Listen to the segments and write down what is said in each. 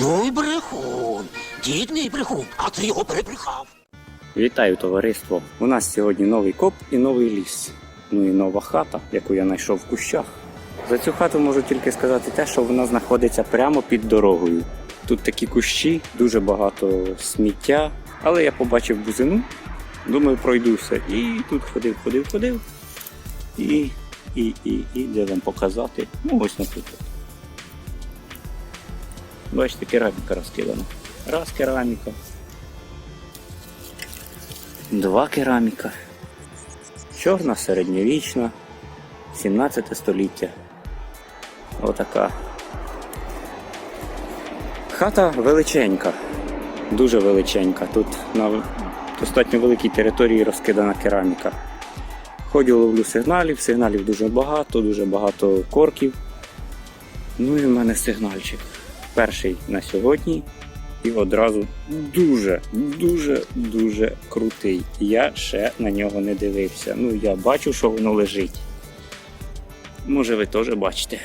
Ну і брехун. Дід мій брехун, а ти його перебрехав. Вітаю товариство! У нас сьогодні новий коп і новий ліс. Ну і нова хата, яку я знайшов в кущах. За цю хату можу тільки сказати те, що вона знаходиться прямо під дорогою. Тут такі кущі, дуже багато сміття, але я побачив бузину, думаю, пройдуся. І тут ходив, ходив, ходив. І, і, і, і де вам показати. Ну ось наприклад. Бачите, кераміка розкидана. Раз кераміка, Два кераміка. Чорна середньовічна, 17 століття. Отака. Хата величенька, дуже величенька. Тут на достатньо великій території розкидана кераміка. Ходю ловлю сигналів, сигналів дуже багато, дуже багато корків. Ну і в мене сигнальчик. Перший на сьогодні і одразу дуже, дуже, дуже крутий. Я ще на нього не дивився. Ну, я бачу, що воно лежить. Може, ви теж бачите.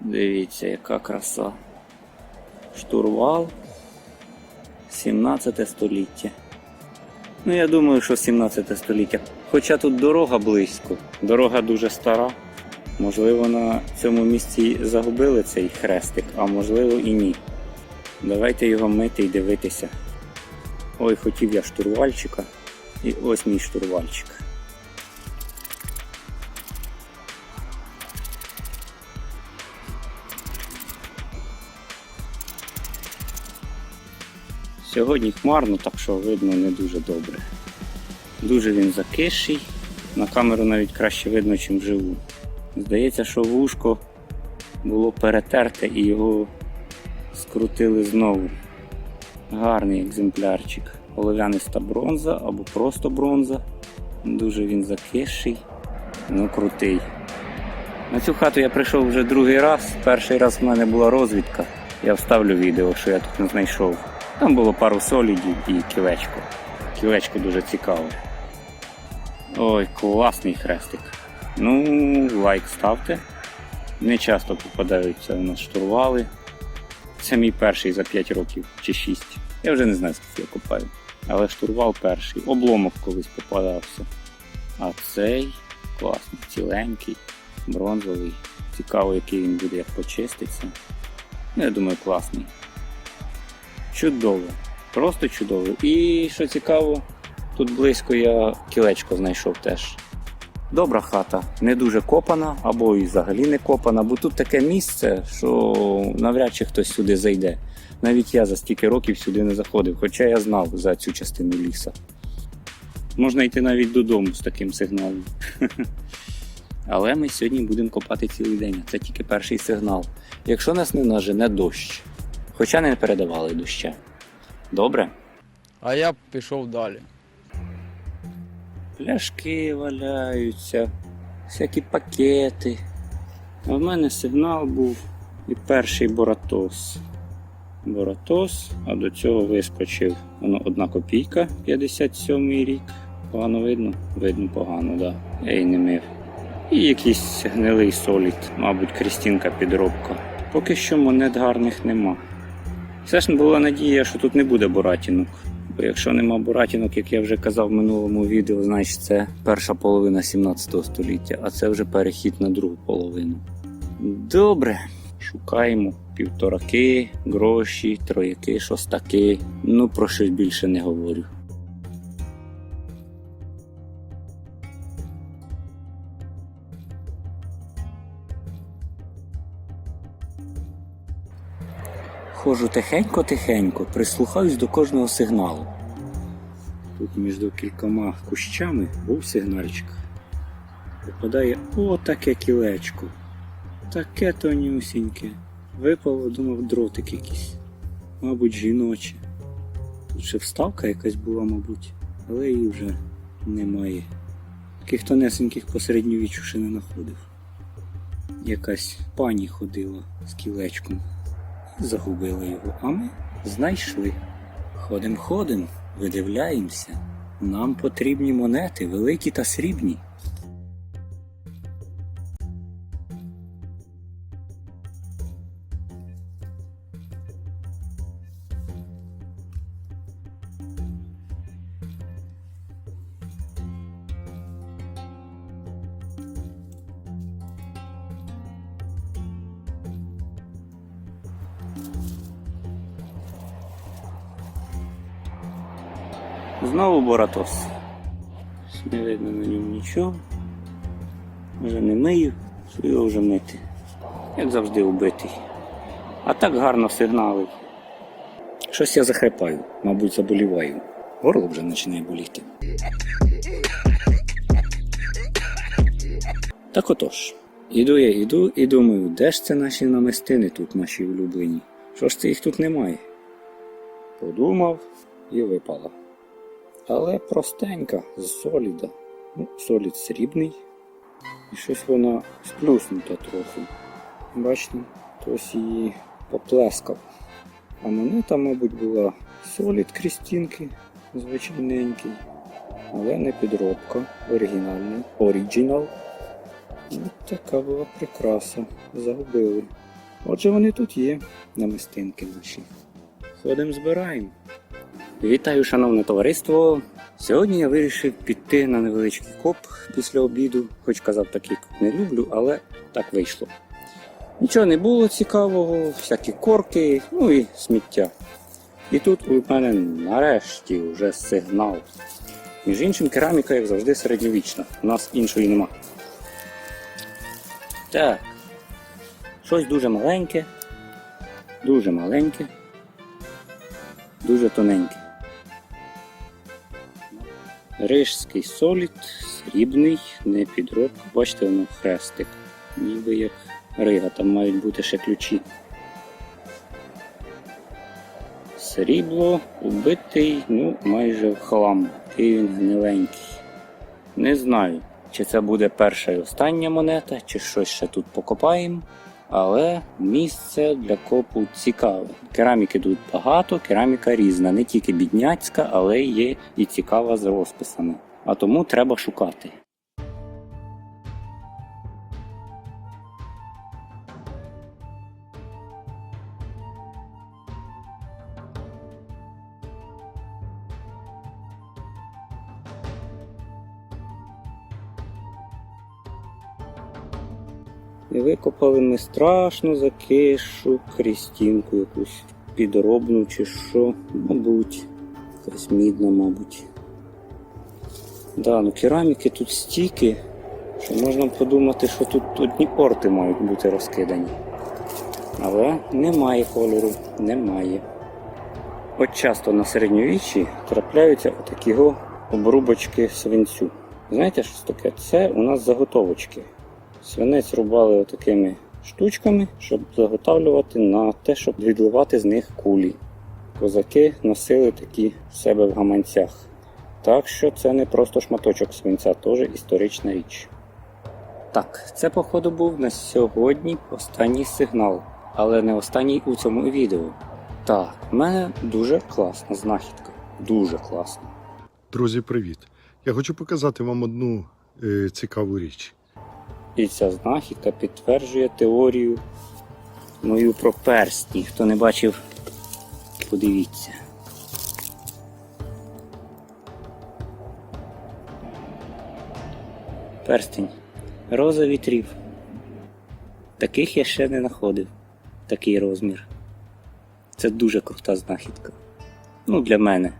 Дивіться, яка краса. Штурвал 17 століття. Ну, я думаю, що 17 століття. Хоча тут дорога близько, дорога дуже стара. Можливо, на цьому місці загубили цей хрестик, а можливо і ні. Давайте його мити і дивитися. Ой, хотів я штурвальчика. І ось мій штурвальчик. Сьогодні хмарно, так що видно не дуже добре. Дуже він закисший. На камеру навіть краще видно, ніж вживу. Здається, що вушко було перетерте і його скрутили знову. Гарний екземплярчик. Олов'яниста бронза або просто бронза. Дуже він закисший, ну крутий. На цю хату я прийшов вже другий раз. Перший раз в мене була розвідка. Я вставлю відео, що я тут не знайшов. Там було пару солідів і кілечко. Кілечко дуже цікаве. Ой, класний хрестик. Ну, лайк ставте. Не часто попадаються у нас штурвали. Це мій перший за 5 років чи 6. Я вже не знаю, скільки я купаю. Але штурвал перший. Обломок колись попадався. А цей класний, ціленький, бронзовий. Цікаво, який він буде, як почиститься. Ну, я думаю, класний. Чудово. Просто чудово. І що цікаво, тут близько я кілечко знайшов теж. Добра хата, не дуже копана або і взагалі не копана, бо тут таке місце, що навряд чи хтось сюди зайде. Навіть я за стільки років сюди не заходив, хоча я знав за цю частину ліса. Можна йти навіть додому з таким сигналом. Але ми сьогодні будемо копати цілий день. Це тільки перший сигнал. Якщо нас не нажене дощ. Хоча не передавали доща. Добре? А я б пішов далі. Пляшки валяються, всякі пакети. А в мене сигнал був і перший Боратос. Боратос, а до цього вискочив воно одна копійка, 57-й рік. Погано видно? Видно погано, так. Да. Я її не мив. І якийсь гнилий солід, мабуть, крістінка підробка. Поки що монет гарних нема. Все ж була надія, що тут не буде буратінок. Бо якщо нема буратінок, як я вже казав в минулому відео, значить це перша половина 17 століття, а це вже перехід на другу половину. Добре, шукаємо півтораки, гроші, трояки, шостаки. Ну про щось більше не говорю. Ходжу тихенько-тихенько, прислухаюсь до кожного сигналу. Тут між кількома кущами був сигнальчик. Попадає отаке кілечко. Таке тонюсіньке. Випало, думав, дротик якийсь. Мабуть, жіноче. Тут ще вставка якась була, мабуть, але її вже немає. Таких тонесеньких посередньовіччю ще не знаходив. Якась пані ходила з кілечком. Загубили його, а ми знайшли. Ходим, ходим, видивляємося. Нам потрібні монети, великі та срібні. Знову Боратос. Не видно на ньому нічого. Вже не мию, що його вже мити. Як завжди убитий. А так гарно сигналив. Щось я захрипаю, мабуть, заболіваю. Горло вже починає боліти. Так отож. Іду я іду і думаю, де ж це наші намистини тут, наші улюблені? Що ж це їх тут немає? Подумав і випала. Але простенька, з соліда. Ну, солід срібний. І щось вона сплюснута трохи. Бачите, хтось її поплескав. А монета, мабуть, була солід крістінки, звичайненький. Але не підробка, оригінальна, оригінал. Ось така була прикраса. Загубили. Отже, вони тут є, намистинки наші. Ходимо, збираємо. Вітаю, шановне товариство! Сьогодні я вирішив піти на невеличкий коп після обіду, хоч казав такий коп не люблю, але так вийшло. Нічого не було цікавого, всякі корки, ну і сміття. І тут у мене нарешті вже сигнал. Між іншим, кераміка, як завжди, середньовічна. У нас іншої нема. Так. Щось дуже маленьке. Дуже маленьке. Дуже тоненьке. Рижський солід, срібний, не підробка. Бачите, воно хрестик. Ніби як рига, там мають бути ще ключі. Срібло, убитий, ну, майже в хлам. І він гниленький. Не знаю, чи це буде перша і остання монета, чи щось ще тут покопаємо. Але місце для копу цікаве. Кераміки тут багато, кераміка різна, не тільки бідняцька, але є і цікава з розписами. А тому треба шукати. Викопали ми страшно закишу крістінку якусь підробну чи що, мабуть, якась мідна, мабуть. Да, ну кераміки тут стільки, що можна подумати, що тут одні порти мають бути розкидані. Але немає кольору, немає. От часто на середньовіччі трапляються отакі обрубочки свинцю. Знаєте, що таке? Це у нас заготовочки. Свинець рубали отакими штучками, щоб заготавлювати на те, щоб відливати з них кулі. Козаки носили такі в себе в гаманцях. Так що це не просто шматочок свинця, теж історична річ. Так, це, походу, був на сьогодні останній сигнал, але не останній у цьому відео. Так, в мене дуже класна знахідка. Дуже класна. Друзі, привіт! Я хочу показати вам одну е, цікаву річ. І ця знахідка підтверджує теорію мою про перстні. Хто не бачив, подивіться. Перстень. Роза вітрів. Таких я ще не знаходив. Такий розмір. Це дуже крута знахідка. Ну, для мене.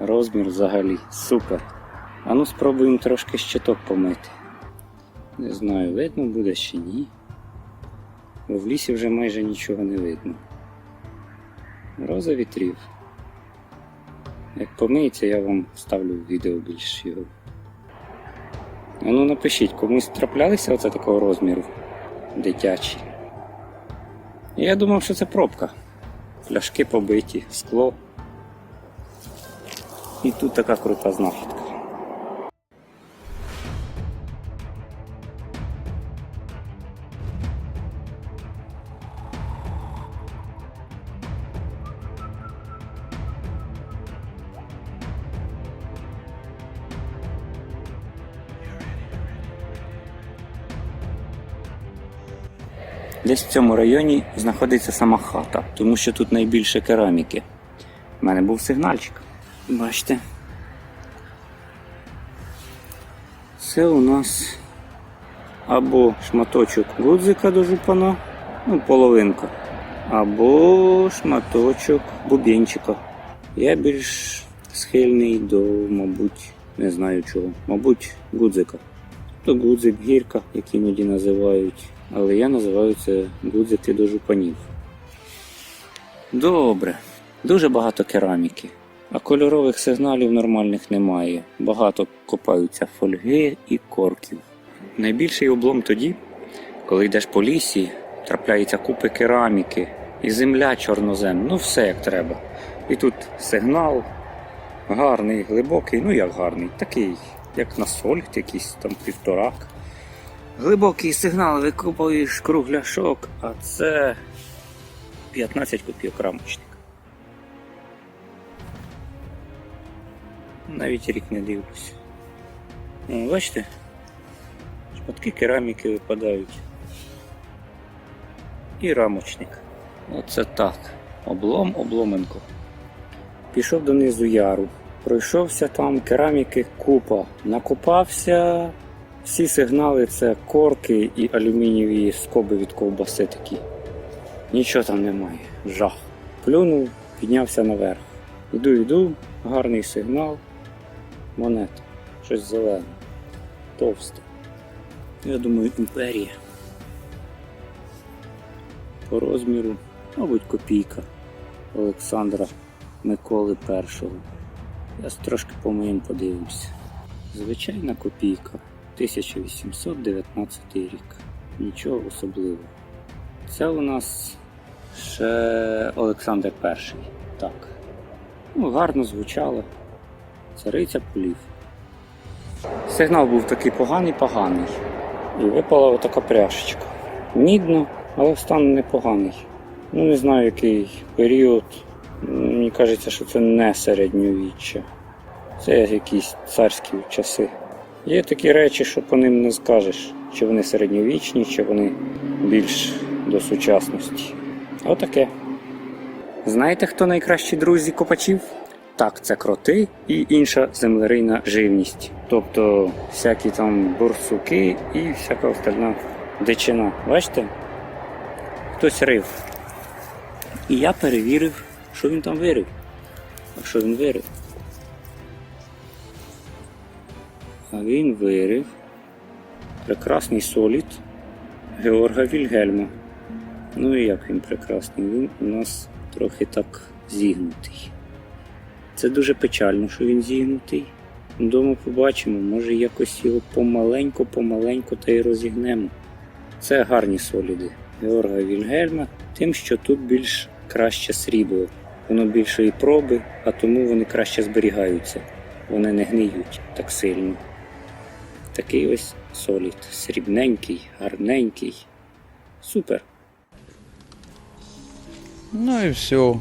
Розмір взагалі супер. А ну спробуємо трошки щиток помити. Не знаю, видно буде чи ні. Бо в лісі вже майже нічого не видно. Роза вітрів. Як помиється, я вам вставлю в відео більш його. А ну напишіть, комусь траплялися оце такого розміру дитячі. Я думав, що це пробка. Пляшки побиті, скло. І тут така крута знахідка. Десь в цьому районі знаходиться сама хата, тому що тут найбільше кераміки. У мене був сигнальчик. Бачите. Це у нас або шматочок гудзика до жупана, ну, половинка, або шматочок бубенчика. Я більш схильний до, мабуть, не знаю чого, мабуть, гудзика. То гудзик гірка, як іноді називають, але я називаю це гудзики до жупанів. Добре, дуже багато кераміки, а кольорових сигналів нормальних немає. Багато копаються фольги і корків. Найбільший облом тоді, коли йдеш по лісі, трапляються купи кераміки і земля чорнозем, ну все як треба. І тут сигнал гарний, глибокий, ну як гарний, такий, як на сольт, якийсь там півторак. Глибокий сигнал, викопуєш кругляшок, а це 15 копійок рамочник. Навіть рік не дивлюсь. О, бачите? Шматки кераміки випадають. І рамочник. Оце так. Облом обломенко. Пішов донизу яру. Пройшовся там, кераміки купа. Накопався. Всі сигнали це корки і алюмінієві скоби від ковбаси такі. Нічого там немає. Жах. Плюнув, піднявся наверх. Іду, йду, гарний сигнал. Монета. Щось зелене. Товсте. Я думаю, імперія. По розміру, мабуть, копійка Олександра Миколи І. Я трошки по моїм подивимося. Звичайна копійка. 1819 рік. Нічого особливого. Це у нас ще Олександр І. Так. Ну, гарно звучало. Цариця полів. Сигнал був такий поганий-поганий. І випала отака пряшечка. Мідно, але стан непоганий. Ну, не знаю, який період. Мені кажеться, що це не середньовіччя. Це якісь царські часи. Є такі речі, що по ним не скажеш, чи вони середньовічні, чи вони більш до сучасності. Отаке. Знаєте, хто найкращі друзі копачів? Так, це кроти і інша землерийна живність. Тобто всякі там борсуки і всяка остальна дичина. Бачите? Хтось рив. І я перевірив, що він там вирив. А що він вирив? А він вирив прекрасний солід Георга Вільгельма. Ну і як він прекрасний, він у нас трохи так зігнутий. Це дуже печально, що він зігнутий. Дома побачимо, може якось його помаленько-помаленько та й розігнемо. Це гарні соліди Георга Вільгельма, тим, що тут більш краще срібло. Воно більшої проби, а тому вони краще зберігаються. Вони не гниють так сильно. Такий ось солід. Срібненький, гарненький. Супер. Ну і все.